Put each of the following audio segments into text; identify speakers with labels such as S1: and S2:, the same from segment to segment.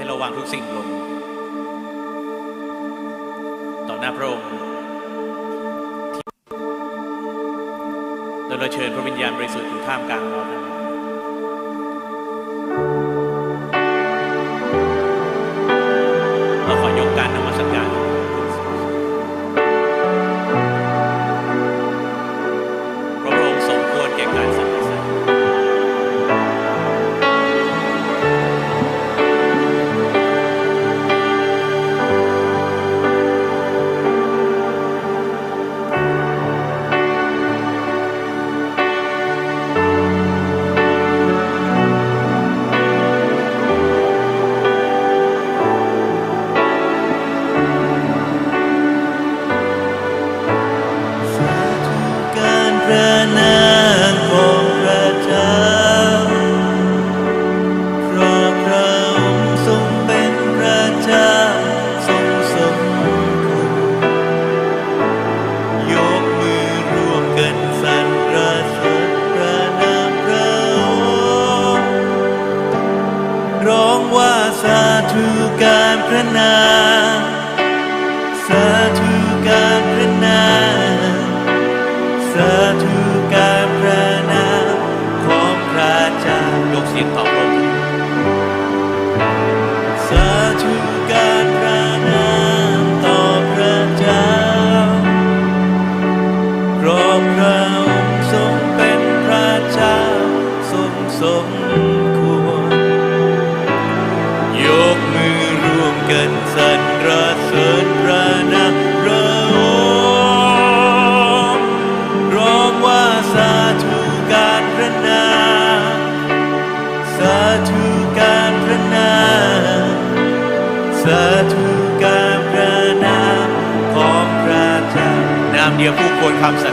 S1: ให้เราวางทุกสิ่งลง ต่อหน้าพระองค์แล้เราเชิญพระวิญญาณบริสุทธิ์อยู่ท่ามกลางเรานั้
S2: that
S1: you comes out.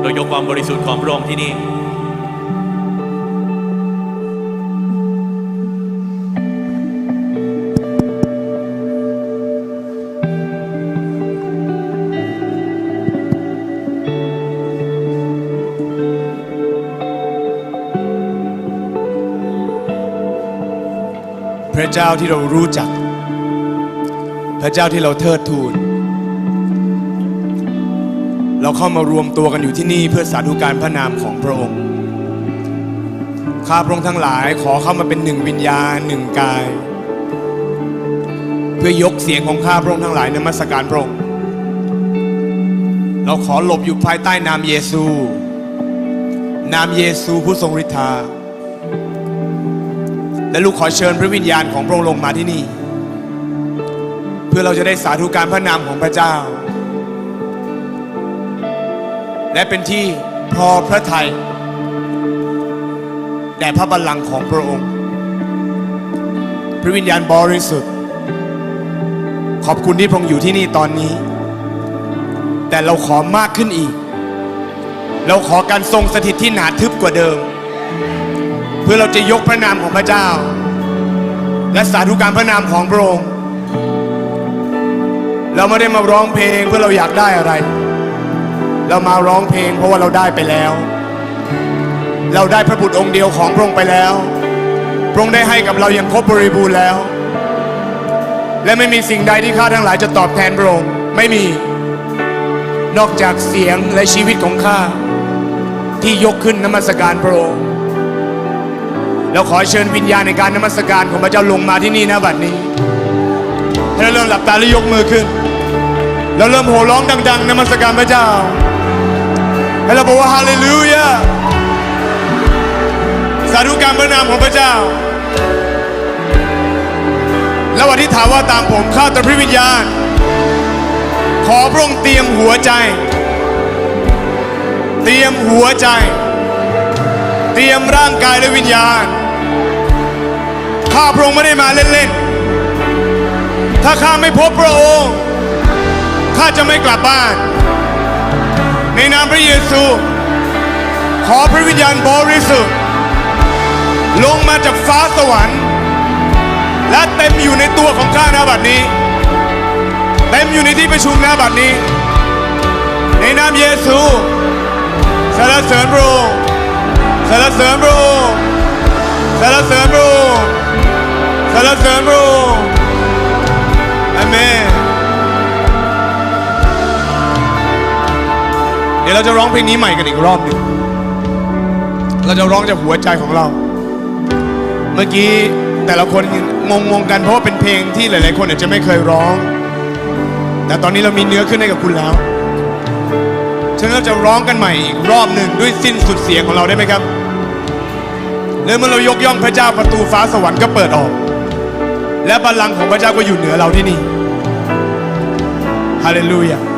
S1: โดย
S2: โยความบริสุ
S1: ทธิ์ของพระองค์ที่นี่
S3: พระเจ้าที่เรารู้จัก พระเจ้าที่เราเทิดทูน เราเข้ามารวมตัวกันอยู่ที่นี่เพื่อสาธุการพระนามของพระองค์ ข้าพระองค์ทั้งหลายขอเข้ามาเป็นหนึ่งวิญญาณหนึ่งกาย เพื่อยกเสียงของข้าพระองค์ทั้งหลายนมัสการพระองค์ เราขอหลบอยู่ภายใต้นามเยซู นามเยซูผู้ทรงฤทธา และลูกขอเชิญพระวิญญาณของพระองค์ลงมาที่นี่ เพื่อเราจะได้สาธุการพระนามของพระเจ้า และเป็นที่พอพระทัยแด่พระบัลลังก์ของพระองค์ พระวิญญาณบริสุทธิ์ ขอบคุณที่พระองค์อยู่ที่นี่ตอนนี้ แต่เราขอมากขึ้นอีก เราขอการทรงสถิตที่หนาทึบกว่าเดิม เพื่อเราจะยกพระนามของพระเจ้า และสาธุการพระนามของพระองค์ เราไม่ได้มาร้องเพลงเพื่อเราอยากได้อะไร เรามาร้องเพลง เพราะว่าเราได้ไปแล้ว เราได้พระบุตรองค์เดียวของพระองค์ไปแล้ว พระองค์ได้ให้กับเราอย่างครบบริบูรณ์แล้ว และไม่มีสิ่งใดที่ข้าทั้งหลายจะตอบแทนพระองค์ไม่มี นอกจากเสียงและชีวิตของข้าที่ยกขึ้นนมัสการพระองค์เราขอเชิญวิญญาณในการนมัสการของพระเจ้าลงมาที่นี่นะบัดนี้ให้เราเริ่มหลับตาและยกมือขึ้นเราเริ่มโห่ร้องดัง ๆนมัสการพระเจ้า ให้เราบอกว่าฮาเลลูยาสาธุการพระนามของพระเจ้า แล้วอธิษฐานว่าตามผมข้าแต่พระวิญญาณ ขอพระองค์เตรียมหัวใจ เตรียมหัวใจ เตรียมร่างกายและวิญญาณ ข้าพระองค์ไม่ได้มาเล่นๆ ถ้าข้าไม่พบพระองค์ ข้าจะไม่กลับบ้าน ในนามพระเยซู ขอพระวิญญาณบริสุทธิ์ลงมาจากฟ้าสวรรค์ และเต็มอยู่ในตัวของข้านาบัดนี้ เต็มอยู่ในที่ประชุมนาบัดนี้ ในนามเยซูสรรเสริญพระองค์สรรเสริญพระองค์สรรเสริญพระองค์สรรเสริญพระองค์ ดี๋ยวเราจะร้องเพลงนี้ใหม่กันอีกรอบหนึ่งเราจะร้องจากหัวใจของเรา เมื่อกี้แต่ละคนงงงกันเพราะว่าเป็นเพลงที่หลาย ๆ คนอาจจะไม่เคยร้อง แต่ตอนนี้เรามีเนื้อขึ้นให้กับคุณแล้วฉะนั้นเราจะร้องกันใหม่อีกรอบหนึ่งด้วยสิ้นสุดเสียงของเราได้ไหมครับแล้วเมื่อเรายกย่องพระเจ้าประตูฟ้าสวรรค์ก็เปิดออก และบัลลังก์ของพระเจ้าก็อยู่เหนือเราที่นี่ฮาเลลูยา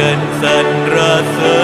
S1: กันสรรเสริญ